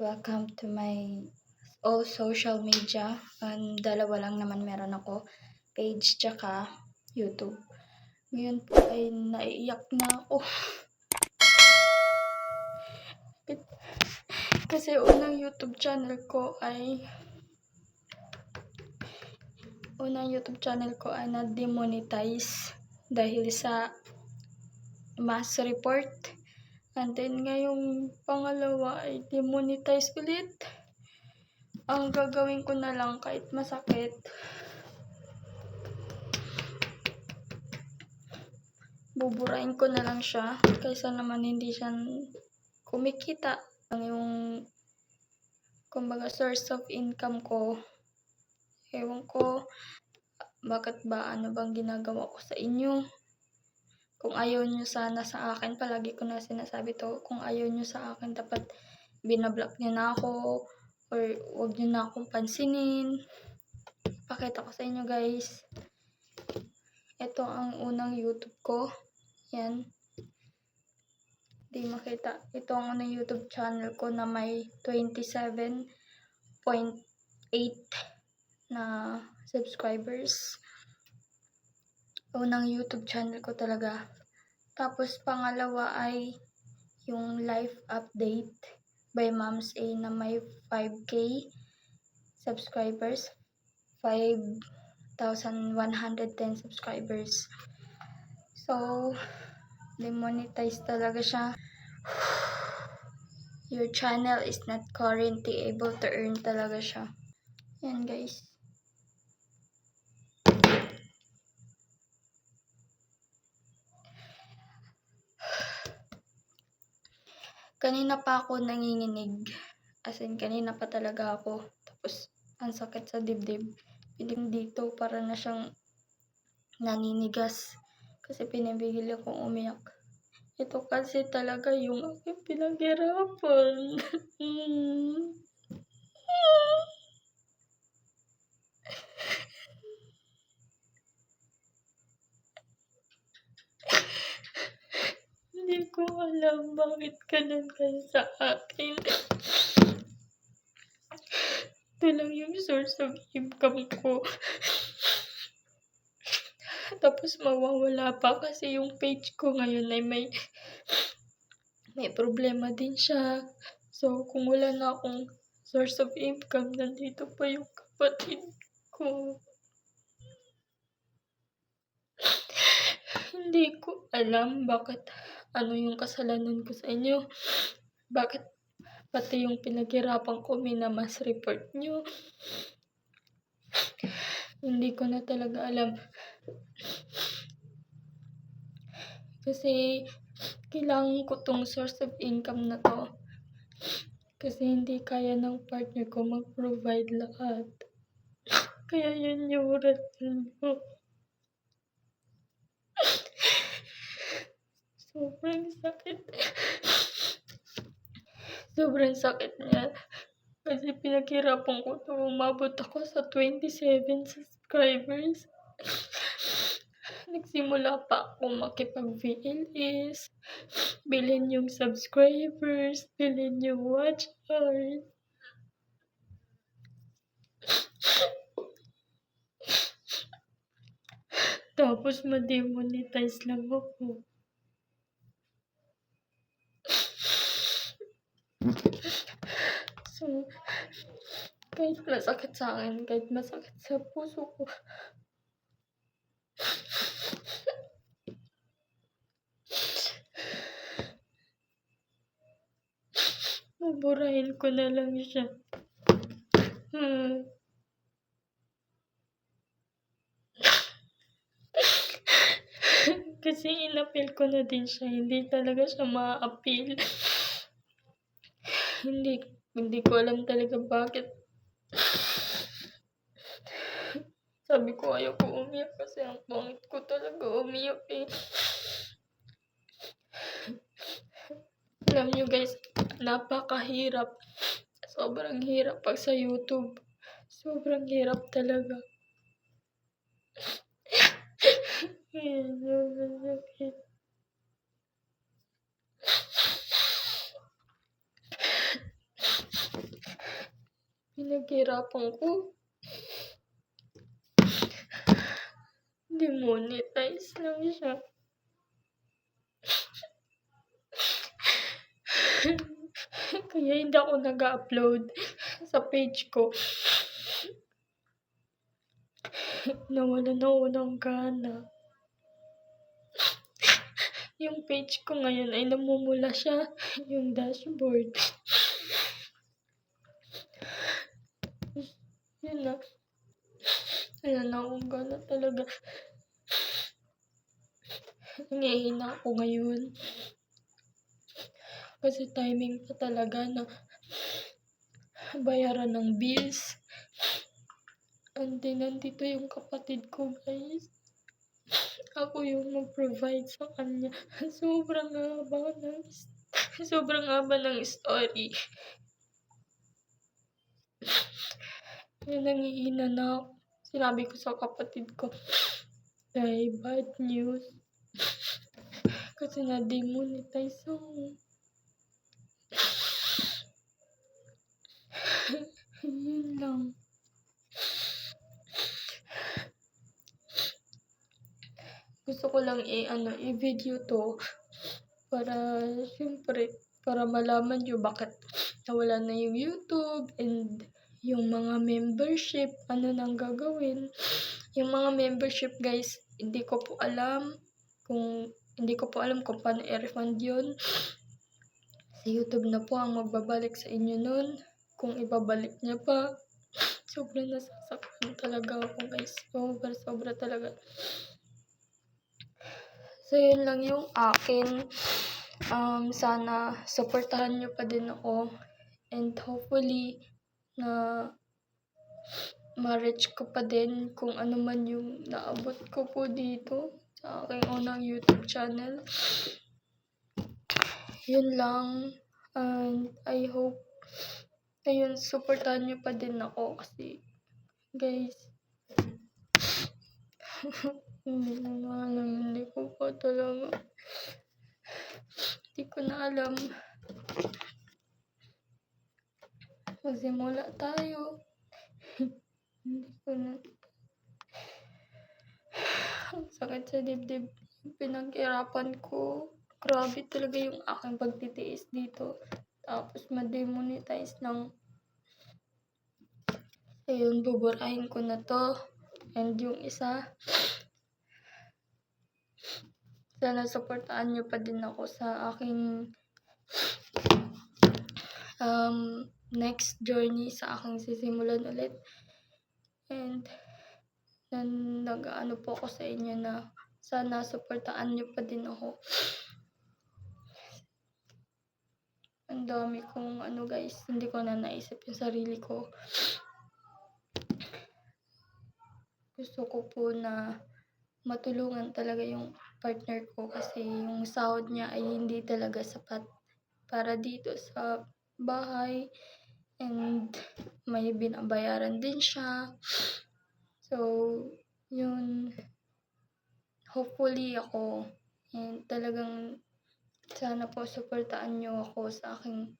Welcome to my all social media. Um, dalawa lang naman meron ako. Page tsaka YouTube. Ngayon po ay naiiyak na ako. Kasi unang YouTube channel ko ay unang YouTube channel ko ay na-demonetize dahil sa mass report. And then, ngayong pangalawa ay demonetize ulit. Ang gagawin ko na lang kahit masakit, buburain ko na lang siya kaysa naman hindi siya kumikita. Ang yung kumbaga source of income ko, ewan ko, bakit ba ano bang ginagawa ko sa inyo? Kung ayaw nyo sana sa akin, palagi ko na sinasabi to, kung ayaw nyo sa akin, dapat binablock nyo na ako, or wag nyo na akong pansinin. Pakita ko sa inyo guys. Ito ang unang YouTube ko. Yan. Di makita. Ito ang unang YouTube channel ko na may 27.8 na subscribers. Unang YouTube channel ko talaga. Tapos pangalawa ay yung life update by Moms A na may 5k subscribers. 5,110 subscribers. So, demonetize talaga siya. Your channel is not currently able to earn talaga siya. Yan guys. Kanina pa ako nanginginig. As in, kanina pa talaga ako. Tapos, ang sakit sa dibdib. Piling dito, para na siyang naninigas. Kasi pinibigil akong umiyak. Ito kasi talaga yung aking pinaghirapan. Hindi ko alam bakit ganun kayo sa akin. Ito lang yung source of income ko. Tapos mawawala pa kasi yung page ko ngayon ay may may problema din siya. So, kung wala na akong source of income, nandito pa yung kapatid ko. Hindi ko alam bakit ano yung kasalanan ko sa inyo. Bakit pati yung pinaghirapan ko minamas report nyo. Hindi ko na talaga alam. Kasi kailangan ko tong source of income na to. Kasi hindi kaya ng partner ko mag-provide lahat. Kaya yun yung ko. Sobrang sakit. Sobrang sakit niya. Kasi pinaghirapan ko to. Umabot ako sa 27 subscribers. Nagsimula pa ako makipag-VLS. Bilhin yung subscribers. Bilhin yung watch hours. Tapos ma-demonetize lang ako. So, kahit masakit sa akin, kahit masakit sa puso ko, buburahin ko na lang siya. Hmm. Kasi inapil ko na din siya, hindi talaga siya ma-appeal. Hindi, hindi ko alam talaga bakit. Sabi ko ayaw ko umiyak kasi ang pangit ko talaga umiyak eh. Alam nyo guys, napakahirap. Sobrang hirap pag sa YouTube. Sobrang hirap talaga. Ayan, sobrang sakit. Pinaghirapan ko. Demonetize lang siya. Kaya hindi ako nag-upload sa page ko. Nawalan na ako ng gana. Yung page ko ngayon ay namumula siya. Yung dashboard. Yun na. Wala na akong gana talaga. Nangihina ako ngayon. Kasi timing pa talaga na bayaran ng bills. And then, nandito yung kapatid ko, guys. Ako yung mag-provide sa kanya. Sobrang haba ng sobrang haba ng story. Kaya nangihina na ako. Sinabi ko sa kapatid ko, ay bad news. Kasi na-demonetize ako. Yun lang. Gusto ko lang i-ano, i-video to para syempre para malaman nyo bakit nawala na yung YouTube and yung mga membership, ano nang gagawin. Yung mga membership guys, hindi ko po alam kung hindi ko po alam kung paano i-refund yun. Sa YouTube na po ang magbabalik sa inyo nun. Kung ibabalik niya pa. Sobrang nasasaktan talaga ako guys. Sobra, sobra talaga. So, yun lang yung akin. Um, sana supportahan nyo pa din ako. And hopefully, na ma-reach ko pa din kung ano man yung naabot ko po dito sa aking unang YouTube channel. Yun lang. And I hope ayun, supportahan nyo pa din ako kasi guys hindi ko na alam, hindi ko pa talaga hindi ko na alam magsimula tayo. Hindi ko na ang sakit sa dibdib. Pinaghirapan ko. Grabe talaga yung aking pagtitiis dito. Tapos ma-demonetize ng ayun buburahin ko na to. And yung isa sana supportaan nyo pa din ako sa aking um, next journey sa aking sisimulan ulit. And nan nag-ano po ako sa inyo na sana supportaan nyo pa din ako. Ang dami kong ano guys, hindi ko na naisip yung sarili ko. Gusto ko po na matulungan talaga yung partner ko kasi yung sahod niya ay hindi talaga sapat para dito sa bahay and may binabayaran din siya. So, yun, hopefully ako, and talagang sana po supportaan nyo ako sa aking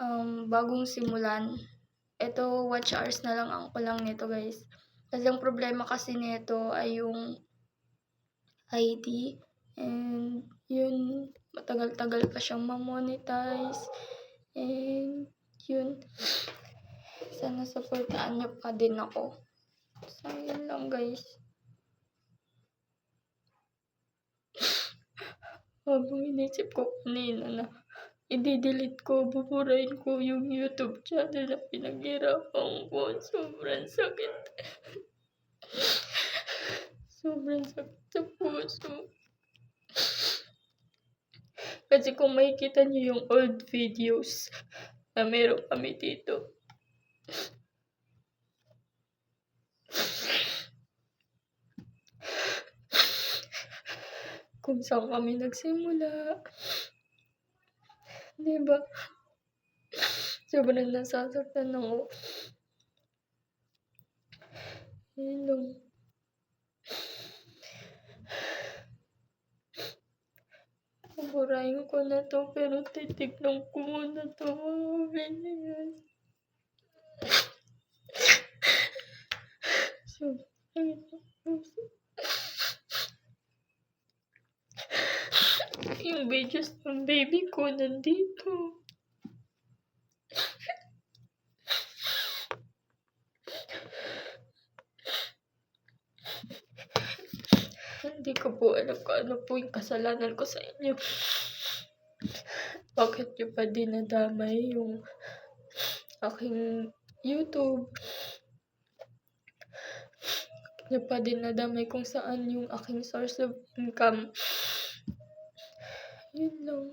um, bagong simulan. Ito, watch hours na lang ang kulang nito guys. Kasi ang problema kasi nito ay yung ID. And yun, matagal-tagal pa siyang ma-monetize. And yun, sana supportaan nyo pa din ako. So, yun lang guys. Habang inisip ko kanina na i-delete ko, buburahin ko yung YouTube channel na pinaghirapan ko. Sobrang sakit. Sobrang sakit sa puso. Kasi kung makikita niyo yung old videos na meron kami dito. Kung saan kami nagsimula. Diba? Sobrang nasasaktan ako. Yun lang. Papapurahin ko na to pero titignan ko muna to mga binigyan. So, yung videos ng baby ko nandito. Ko ano po yung kasalanan ko sa inyo. Bakit niyo pa dinadamay yung aking YouTube? Bakit niyo pa dinadamay kung saan yung aking source of income? Yun lang.